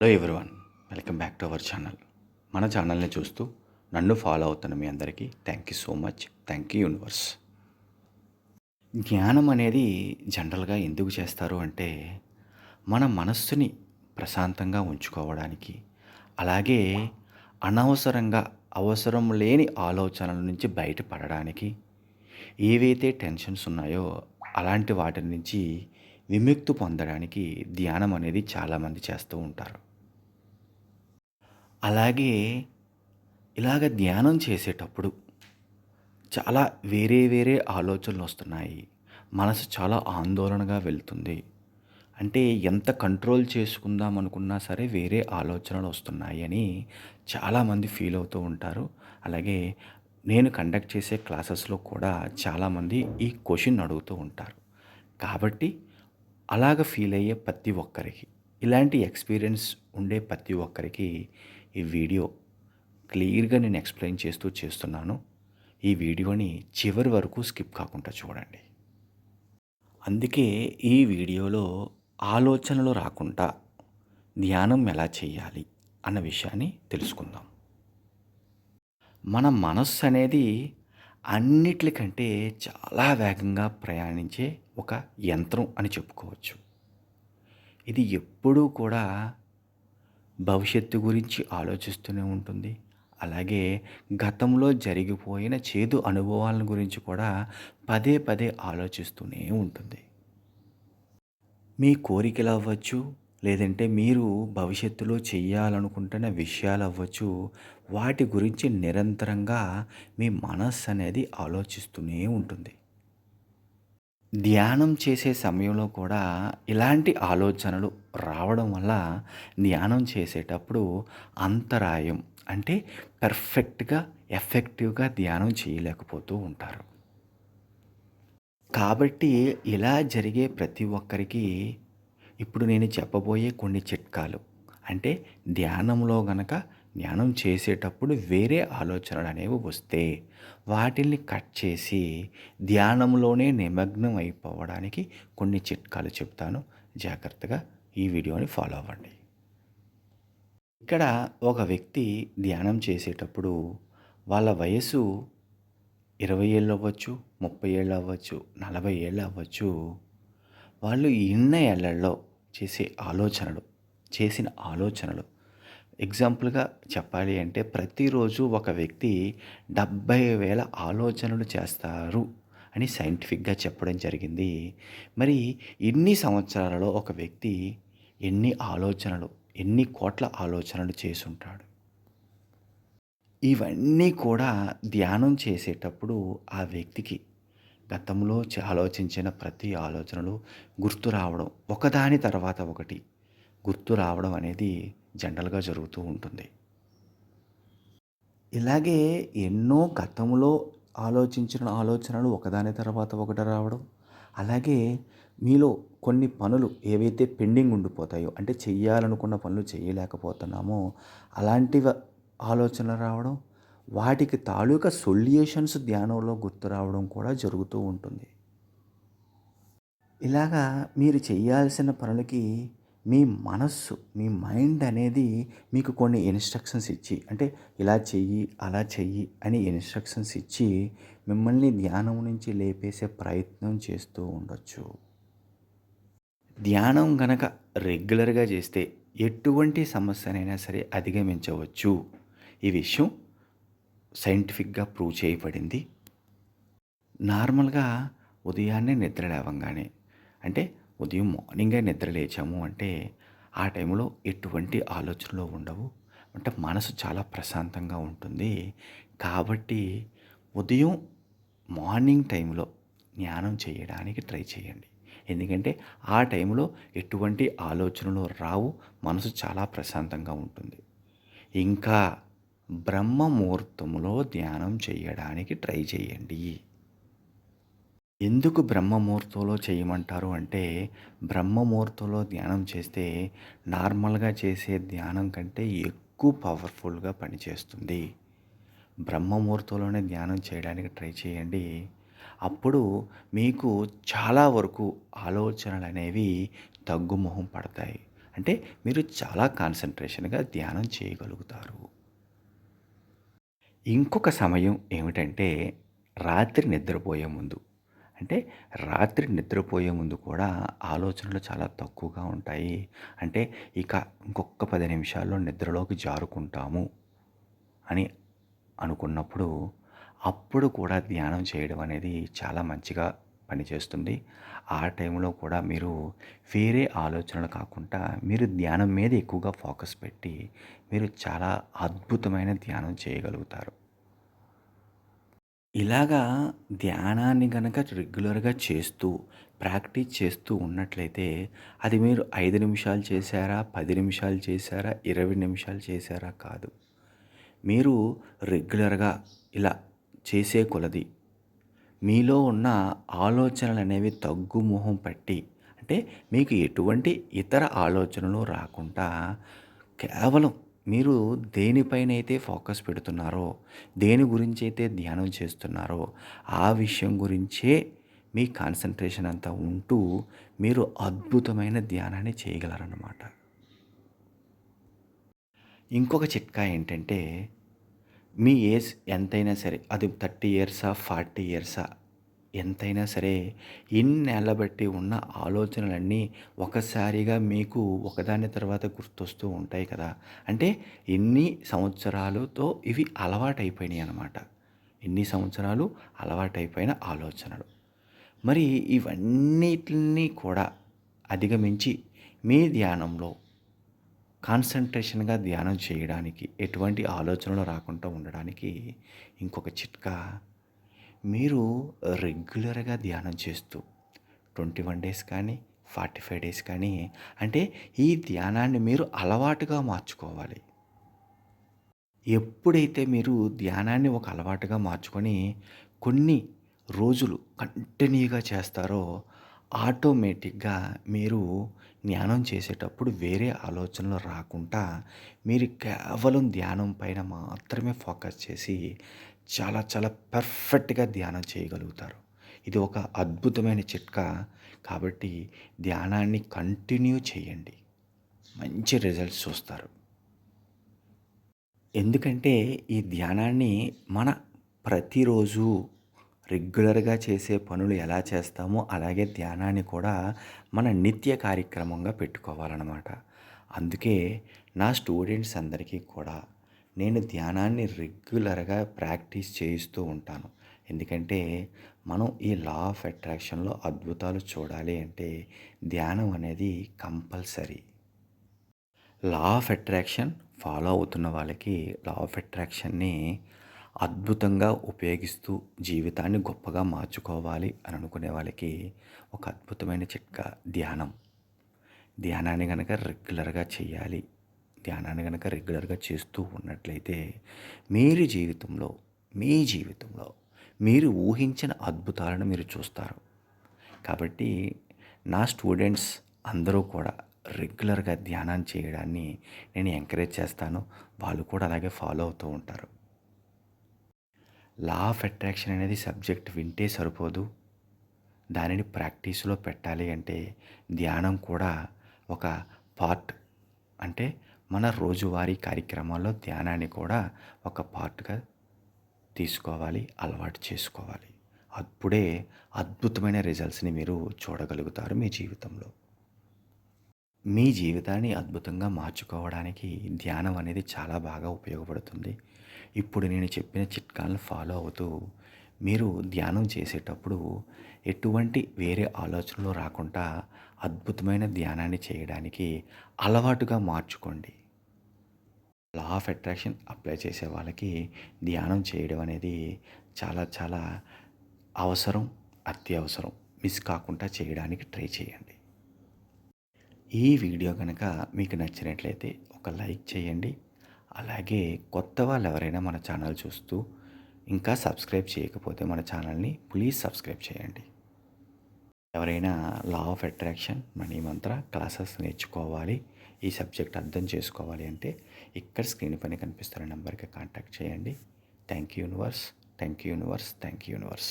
Hello everyone welcome back to our channel మన ఛానల్ని చూస్తూ నన్ను ఫాలో అవుతున్న మీ అందరికీ thank you so much thank you universe ధ్యానం అనేది జనరల్గా ఎందుకు చేస్తారు అంటే మన మనస్సుని ప్రశాంతంగా ఉంచుకోవడానికి అలాగే అనవసరంగా అవసరం లేని ఆలోచనల నుంచి బయటపడడానికి ఏవైతే టెన్షన్స్ ఉన్నాయో అలాంటి వాటి నుంచి విముక్తి పొందడానికి ధ్యానం అనేది చాలామంది చేస్తూ ఉంటారు. అలాగే ఇలాగ ధ్యానం చేసేటప్పుడు చాలా వేరే వేరే ఆలోచనలు వస్తున్నాయి. మనసు చాలా ఆందోళనగా వెళ్తుంది. అంటే ఎంత కంట్రోల్ చేసుకుందాం అనుకున్నా సరే వేరే ఆలోచనలు వస్తున్నాయి అని చాలామంది ఫీల్ అవుతూ ఉంటారు. అలాగే నేను కండక్ట్ చేసే క్లాసెస్లో కూడా చాలామంది ఈ క్వశ్చన్ అడుగుతూ ఉంటారు. కాబట్టి అలాగ ఫీల్ అయ్యే ప్రతి ఒక్కరికి ఇలాంటి ఎక్స్పీరియన్స్ ఉండే ప్రతి ఒక్కరికి ఈ వీడియో క్లియర్గా నేను ఎక్స్ప్లెయిన్ చేస్తూ చేస్తున్నాను. ఈ వీడియోని చివరి వరకు స్కిప్ కాకుండా చూడండి. అందుకే ఈ వీడియోలో ఆలోచనలు రాకుండా ధ్యానం ఎలా చేయాలి అన్న విషయాన్ని తెలుసుకుందాం. మన మనస్సు అనేది అన్నిటికంటే చాలా వేగంగా ప్రయాణించే ఒక యంత్రం అని చెప్పుకోవచ్చు. ఇది ఎప్పుడూ కూడా భవిష్యత్తు గురించి ఆలోచిస్తూనే ఉంటుంది. అలాగే గతంలో జరిగిపోయిన చేదు అనుభవాల గురించి కూడా పదే పదే ఆలోచిస్తూనే ఉంటుంది. మీ కోరికలు అవ్వచ్చు లేదంటే మీరు భవిష్యత్తులో చేయాలనుకుంటున్న విషయాలు అవ్వచ్చు వాటి గురించి నిరంతరంగా మీ మనస్సు అనేది ఆలోచిస్తూనే ఉంటుంది. ధ్యానం చేసే సమయంలో కూడా ఇలాంటి ఆలోచనలు రావడం వల్ల ధ్యానం చేసేటప్పుడు అంతరాయం అంటే పర్ఫెక్ట్గా ఎఫెక్టివ్గా ధ్యానం చేయలేకపోతూ ఉంటారు. కాబట్టి ఇలా జరిగే ప్రతి ఒక్కరికి ఇప్పుడు నేను చెప్పబోయే కొన్ని చిట్కాలు. అంటే ధ్యానంలో గనక ధ్యానం చేసేటప్పుడు వేరే ఆలోచనలు అనేవి వస్తే వాటిల్ని కట్ చేసి ధ్యానంలోనే నిమగ్నం అయిపోవడానికి కొన్ని చిట్కాలు చెప్తాను. జాగ్రత్తగా ఈ వీడియోని ఫాలో అవ్వండి. ఇక్కడ ఒక వ్యక్తి ధ్యానం చేసేటప్పుడు వాళ్ళ వయసు ఇరవై ఏళ్ళు అవ్వచ్చు ముప్పై ఏళ్ళు అవ్వచ్చు నలభై ఏళ్ళు అవ్వచ్చు వాళ్ళు ఇన్న ఏళ్ళలో చేసే ఆలోచనలు చేసిన ఆలోచనలు ఎగ్జాంపుల్గా చెప్పాలి అంటే ప్రతిరోజు ఒక వ్యక్తి డెబ్భై వేల ఆలోచనలు చేస్తారు అని సైంటిఫిక్గా చెప్పడం జరిగింది. మరి ఇన్ని సంవత్సరాలలో ఒక వ్యక్తి ఎన్ని ఆలోచనలు ఎన్ని కోట్ల ఆలోచనలు చేసుంటాడు? ఇవన్నీ కూడా ధ్యానం చేసేటప్పుడు ఆ వ్యక్తికి గతంలో ఆలోచించిన ప్రతి ఆలోచనలు గుర్తు రావడం ఒకదాని తర్వాత ఒకటి గుర్తు రావడం అనేది జనరల్గా జరుగుతూ ఉంటుంది. ఇలాగే ఎన్నో గతంలో ఆలోచించిన ఆలోచనలు ఒకదాని తర్వాత ఒకటి రావడం అలాగే మీలో కొన్ని పనులు ఏవైతే పెండింగ్ ఉండిపోతాయో అంటే చెయ్యాలనుకున్న పనులు చేయలేకపోతున్నామో అలాంటి ఆలోచనలు రావడం వాటికి తాలూకా సొల్యూషన్స్ ధ్యానంలో గుర్తు రావడం కూడా జరుగుతూ ఉంటుంది. ఇలాగా మీరు చేయాల్సిన పనులకి మీ మనస్సు మీ మైండ్ అనేది మీకు కొన్ని ఇన్స్ట్రక్షన్స్ ఇచ్చి అంటే ఇలా చెయ్యి అలా చెయ్యి అని ఇన్స్ట్రక్షన్స్ ఇచ్చి మిమ్మల్ని ధ్యానం నుంచి లేపేసే ప్రయత్నం చేస్తూ ఉండొచ్చు. ధ్యానం గనక రెగ్యులర్గా చేస్తే ఎటువంటి సమస్యనైనా సరే అధిగమించవచ్చు. ఈ విషయం సైంటిఫిక్గా ప్రూవ్ చేయబడింది. నార్మల్గా ఉదయాన్నే నిద్ర లేవంగానే అంటే ఉదయం మార్నింగే నిద్ర లేచాము అంటే ఆ టైంలో ఎటువంటి ఆలోచనలు ఉండవు. అంటే మనసు చాలా ప్రశాంతంగా ఉంటుంది. కాబట్టి ఉదయం మార్నింగ్ టైంలో ధ్యానం చేయడానికి ట్రై చేయండి. ఎందుకంటే ఆ టైంలో ఎటువంటి ఆలోచనలు రావు. మనసు చాలా ప్రశాంతంగా ఉంటుంది. ఇంకా బ్రహ్మ ముహూర్తంలో ధ్యానం చేయడానికి ట్రై చేయండి. ఎందుకు బ్రహ్మముహూర్తంలో చేయమంటారు అంటే బ్రహ్మముహూర్తంలో ధ్యానం చేస్తే నార్మల్గా చేసే ధ్యానం కంటే ఎక్కువ పవర్ఫుల్గా పనిచేస్తుంది. బ్రహ్మముహూర్తంలోనే ధ్యానం చేయడానికి ట్రై చేయండి. అప్పుడు మీకు చాలా వరకు ఆలోచనలు అనేవి తగ్గుముఖం పడతాయి. అంటే మీరు చాలా కాన్సన్ట్రేషన్గా ధ్యానం చేయగలుగుతారు. ఇంకొక సమయం ఏమిటంటే రాత్రి నిద్రపోయే ముందు. అంటే రాత్రి నిద్రపోయే ముందు కూడా ఆలోచనలు చాలా తక్కువగా ఉంటాయి. అంటే ఇక ఇంకొక పది నిమిషాల్లో నిద్రలోకి జారుకుంటాము అని అనుకున్నప్పుడు అప్పుడు కూడా ధ్యానం చేయడం అనేది చాలా మంచిగా పనిచేస్తుంది. ఆ టైంలో కూడా మీరు వేరే ఆలోచనలు కాకుండా మీరు ధ్యానం మీద ఎక్కువగా ఫోకస్ పెట్టి మీరు చాలా అద్భుతమైన ధ్యానం చేయగలుగుతారు. ఇలాగా ధ్యానాన్ని గనక రెగ్యులర్‌గా చేస్తూ, ప్రాక్టీస్ చేస్తూ ఉన్నట్లయితే, అది మీరు 5 నిమిషాలు చేశారా, 10 నిమిషాలు చేశారా, 20 నిమిషాలు చేశారా కాదు. మీరు రెగ్యులర్‌గా ఇలా చేసే కొలది, మీలో ఉన్న ఆలోచనలనేవి తగ్గుముఖం పట్టి, అంటే మీకు ఎటువంటి ఇతర ఆలోచనలు రాకుండా కేవలం మీరు దేనిపైనైతే ఫోకస్ పెడుతున్నారో, దేని గురించి అయితే ధ్యానం చేస్తున్నారో, ఆ విషయం గురించే మీ కాన్సన్ట్రేషన్ అంతా ఉంటూ, మీరు అద్భుతమైన ధ్యానాన్ని చేయగలరనమాట. ఇంకొక చిట్కా ఏంటంటే, మీ ఏజ్ ఎంతైనా సరే, అది 30 ఇయర్సా, 40 ఇయర్సా ఎంతైనా సరే ఇన్నేళ్ళ బట్టి ఉన్న ఆలోచనలన్నీ ఒకసారిగా మీకు ఒకదాని తర్వాత గుర్తొస్తూ ఉంటాయి కదా! అంటే ఇన్ని సంవత్సరాలతో ఇవి అలవాటైపోయినాయి అనమాట. ఇన్ని సంవత్సరాలు అలవాటైపోయిన ఆలోచనలు. మరి ఇవన్నిటిని కూడా అధిగమించి మీ ధ్యానంలో కాన్సన్ట్రేషన్గా ధ్యానం చేయడానికి, ఎటువంటి ఆలోచనలు రాకుండా ఉండడానికి ఇంకొక చిట్కా మీరు రెగ్యులర్‌గా ధ్యానం చేస్తూ 21 డేస్ కానీ, 45 డేస్ కానీ అంటే ఈ ధ్యానాన్ని మీరు అలవాటుగా మార్చుకోవాలి. ఎప్పుడైతే మీరు ధ్యానాన్ని ఒక అలవాటుగా మార్చుకొని కొన్ని రోజులు కంటిన్యూగా చేస్తారో ఆటోమేటిక్‌గా మీరు ధ్యానం చేసేటప్పుడు వేరే ఆలోచనలు రాకుండా మీరు కేవలం ధ్యానం పైన మాత్రమే ఫోకస్ చేసి చాలా చాలా పర్ఫెక్ట్‌గా ధ్యానం చేయగలుగుతారు. ఇది ఒక అద్భుతమైన చిట్కా. కాబట్టి ధ్యానాన్ని కంటిన్యూ చేయండి. మంచి రిజల్ట్స్ చూస్తారు. ఎందుకంటే ఈ ధ్యానాన్ని మన ప్రతిరోజు రెగ్యులర్‌గా చేసే పనులు ఎలా చేస్తామో అలాగే ధ్యానాన్ని కూడా మన నిత్య కార్యక్రమంగా పెట్టుకోవాలన్నమాట అందుకే నా స్టూడెంట్స్ అందరికీ కూడా నేను ధ్యానాన్ని రెగ్యులర్‌గా ప్రాక్టీస్ చేయిస్తూ ఉంటాను. ఎందుకంటే మనం ఈ లా ఆఫ్ అట్రాక్షన్‌లో అద్భుతాలు చూడాలి అంటే ధ్యానం అనేది compulsory. Law of attraction follow అవుతున్న వాళ్ళకి లా ఆఫ్ అట్రాక్షన్‌ని అద్భుతంగా ఉపయోగిస్తూ జీవితాన్ని గొప్పగా మార్చుకోవాలి అని అనుకునే వాళ్ళకి ఒక అద్భుతమైన చిట్కా ధ్యానం. ధ్యానాన్ని కనుక రెగ్యులర్‌గా చేయాలి. ధ్యానాన్ని కనుక రెగ్యులర్‌గా చేస్తూ ఉన్నట్లయితే మీరు జీవితంలో, మీ జీవితంలో మీరు ఊహించిన అద్భుతాలను మీరు చూస్తారు. కాబట్టి నా స్టూడెంట్స్ అందరూ కూడా రెగ్యులర్‌గా ధ్యానం చేయడాన్ని నేను ఎంకరేజ్ చేస్తాను. వాళ్ళు కూడా అలాగే ఫాలో అవుతూ ఉంటారు. లా ఆఫ్ అట్రాక్షన్ అనేది సబ్జెక్ట్ వింటే సరిపోదు. దానిని ప్రాక్టీస్‌లో పెట్టాలి అంటే ధ్యానం కూడా ఒక పార్ట్. అంటే మన రోజువారీ కార్యక్రమాల్లో ధ్యానాన్ని కూడా ఒక పార్ట్‌గా తీసుకోవాలి. అలవాటు చేసుకోవాలి. అప్పుడే అద్భుతమైన రిజల్ట్స్‌ని మీరు చూడగలుగుతారు మీ జీవితంలో. మీ జీవితాన్ని అద్భుతంగా మార్చుకోవడానికి ధ్యానం అనేది చాలా బాగా ఉపయోగపడుతుంది. ఇప్పుడు నేను చెప్పిన చిట్కాలను ఫాలో అవుతూ మీరు ధ్యానం చేసేటప్పుడు ఎటువంటి వేరే ఆలోచనలు రాకుండా అద్భుతమైన ధ్యానాన్ని చేయడానికి అలవాటుగా మార్చుకోండి. ఆఫ్ అట్రాక్షన్ అప్లై చేసే వాళ్ళకి ధ్యానం చేయడం అనేది చాలా చాలా అవసరం, అత్యవసరం. మిస్ కాకుండా చేయడానికి ట్రై చేయండి. ఈ వీడియో కనుక మీకు నచ్చినట్లయితే ఒక లైక్ చేయండి. అలాగే కొత్త వాళ్ళు ఎవరైనా మన ఛానల్ చూస్తూ ఇంకా సబ్స్క్రైబ్ చేయకపోతే మన ఛానల్‌ని ప్లీజ్ సబ్స్క్రైబ్ చేయండి. ఎవరైనా law of attraction, money mantra classes నేర్చుకోవాలి, ఈ సబ్జెక్ట్ అర్థం చేసుకోవాలి అంటే ఇక్కడ స్క్రీన్ పైన కనిపిస్తున్న నంబర్‌కి కాంటాక్ట్ చేయండి. Thank you universe. Thank you universe. Thank you universe.